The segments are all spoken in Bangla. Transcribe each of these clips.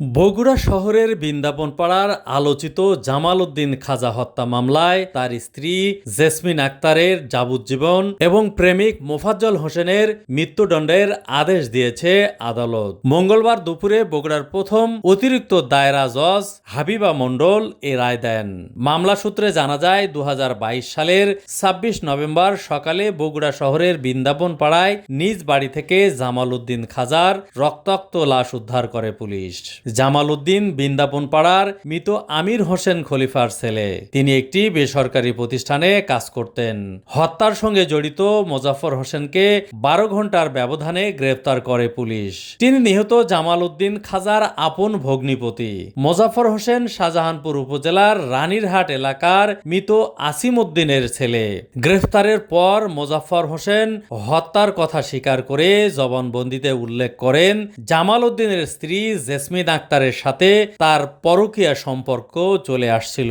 বগুড়া শহরের বৃন্দাবন পাড়ার আলোচিত জামাল উদ্দিন খাজা হত্যা মামলায় তার স্ত্রী জেসমিন আক্তারের যাবজ্জীবন এবং প্রেমিক মোফাজ্জল হোসেনের মৃত্যুদণ্ডের আদেশ দিয়েছে আদালত। মঙ্গলবার দুপুরে বগুড়ার প্রথম অতিরিক্ত দায়রা জজ হাবিবা মণ্ডল এ রায় দেন। মামলা সূত্রে জানা যায় দু হাজার বাইশ সালের ছাব্বিশ নভেম্বর সকালে বগুড়া শহরের বৃন্দাবন পাড়ায় নিজ বাড়ি থেকে জামাল উদ্দিন খাজার রক্তাক্ত লাশ উদ্ধার করে পুলিশ। জামাল উদ্দিন বৃন্দাবন পাড়ার মৃত আমির হোসেন খলিফার ছেলে। তিনি একটি বেসরকারি প্রতিষ্ঠানে কাজ করতেন। হত্যার সঙ্গে জড়িত মোজাফর হোসেনকে বারো ঘণ্টার ব্যবধানে গ্রেফতার করে পুলিশ। তিনি নিহত জামাল উদ্দিন খাজার আপন ভগ্নিপতি। মোজাফর হোসেন শাহজাহানপুর উপজেলার রানীরহাট এলাকার মৃত আসিম উদ্দিনের ছেলে। গ্রেফতারের পর মোজাফর হোসেন হত্যার কথা স্বীকার করে জবানবন্দিতে উল্লেখ করেন জামাল উদ্দিনের স্ত্রী জেসমিন আক্তারের সাথে তার পরকীয়া সম্পর্ক চলে আসছিল।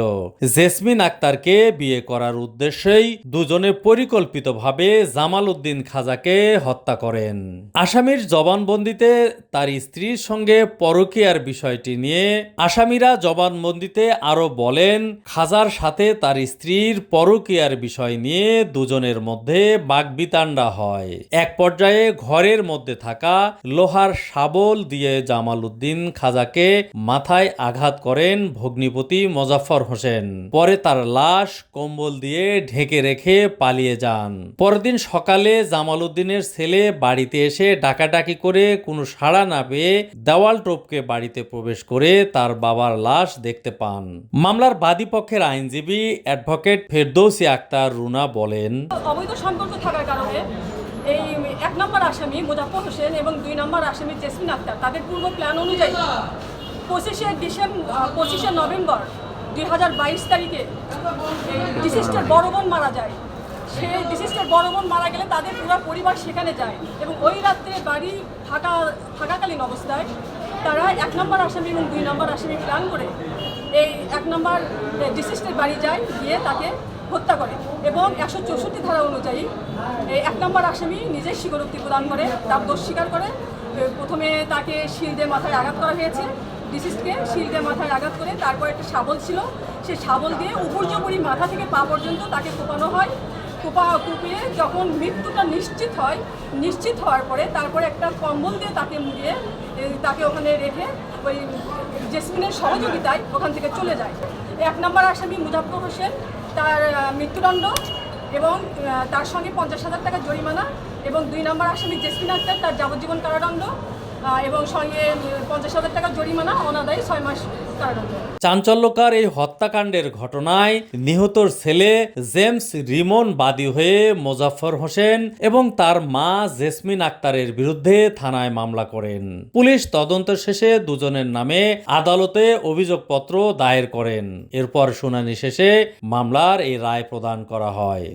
জেসমিন আক্তারকে বিয়ে করার উদ্দেশ্যেই দুজনে পরিকল্পিতভাবে জামাল উদ্দিন খাজাকে হত্যা করেন। আসামির জবানবন্দিতে তার স্ত্রীর সঙ্গে পরকীয়ার বিষয়টি নিয়ে আসামিরা জবানবন্দিতে আরও বলেন, খাজার সাথে তার স্ত্রীর পরকীয়ার বিষয় নিয়ে দুজনের মধ্যে বাগবিতান্ডা হয়। এক পর্যায়ে ঘরের মধ্যে থাকা লোহার শাবল দিয়ে জামাল উদ্দিন খাজাকে মাথায় আঘাত করেন ভগ্নিপতি মোজাফর হোসেন। পরে তার লাশ কম্বল দিয়ে ঢেকে রেখে পালিয়ে যান। পরদিন সকালে জামাল উদ্দিনের ছেলে বাড়িতে এসে ডাকাডাকি করে কোনো সাড়া না পেয়ে দেওয়াল টোপকে বাড়িতে প্রবেশ করে তার বাবার লাশ দেখতে পান। মামলার বাদী পক্ষের আইনজীবী অ্যাডভোকেট ফেরদৌসি আক্তার রুনা বলেন, অবৈধ সম্পর্ক থাকার কারণে এই নম্বর আসামি মুজাফর হোসেন এবং দুই নম্বর আসামি জেসমিন আক্তার, তাদের পূর্ব প্ল্যান অনুযায়ী পঁচিশে ডিসেম্বর পঁচিশে নভেম্বর দুই হাজার বাইশ তারিখে ডিসিস্টের বড় বোন মারা যায়, সে ডিসিস্টার বড় বোন মারা গেলে তাদের পুরো পরিবার সেখানে যায় এবং ওই রাত্রে বাড়ি ফাঁকা থাকাকালীন অবস্থায় তারা এক নম্বর আসামি এবং দুই নম্বর আসামি প্ল্যান করে এই এক নম্বর ডিসিস্টের বাড়ি যায়, গিয়ে তাকে হত্যা করে এবং একশো চৌষট্টি ধারা অনুযায়ী এক নম্বর আসামি নিজের স্বীকারোক্তি প্রদান করে, তার দোষ স্বীকার করে। প্রথমে তাকে শিলদে মাথায় আঘাত করা হয়েছে। ডিসিস্টকে শিলদে মাথায় আঘাত করে তারপর একটা শাবল ছিল। সেই শাবল দিয়ে উপর্যপরি মাথা থেকে পা পর্যন্ত তাকে কোপানো হয়। কোপা, কুপিয়ে যখন মৃত্যুটা নিশ্চিত হয়, নিশ্চিত হওয়ার পরে তারপরে একটা কম্বল দিয়ে তাকে মুড়িয়ে তাকে ওখানে রেখে ওই জেসমিনের সহযোগিতায় ওখান থেকে চলে যায়। এক নম্বর আসামি মুজাফর হোসেন, তার মৃত্যুদণ্ড এবং তার সঙ্গে পঞ্চাশ হাজার টাকা জরিমানা এবং দুই নম্বর আসামি জেসমিন আক্তার, তার যাবজ্জীবন কারাদণ্ড। এবং সঙ্গে পঞ্চাশ হাজার টাকা জরিমানা অনাদায়ী ছয় মাস চাঞ্চল্যকার এই হত্যাকাণ্ডের ঘটনায় নিহতর ছেলে জেমস রিমন বাদী হয়ে মোজাফর হোসেন এবং তার মা জেসমিন আক্তারের বিরুদ্ধে থানায় মামলা করেন। পুলিশ তদন্ত শেষে দুজনের নামে আদালতে অভিযোগপত্র দায়ের করেন। এরপর শুনানি শেষে মামলার এই রায় প্রদান করা হয়।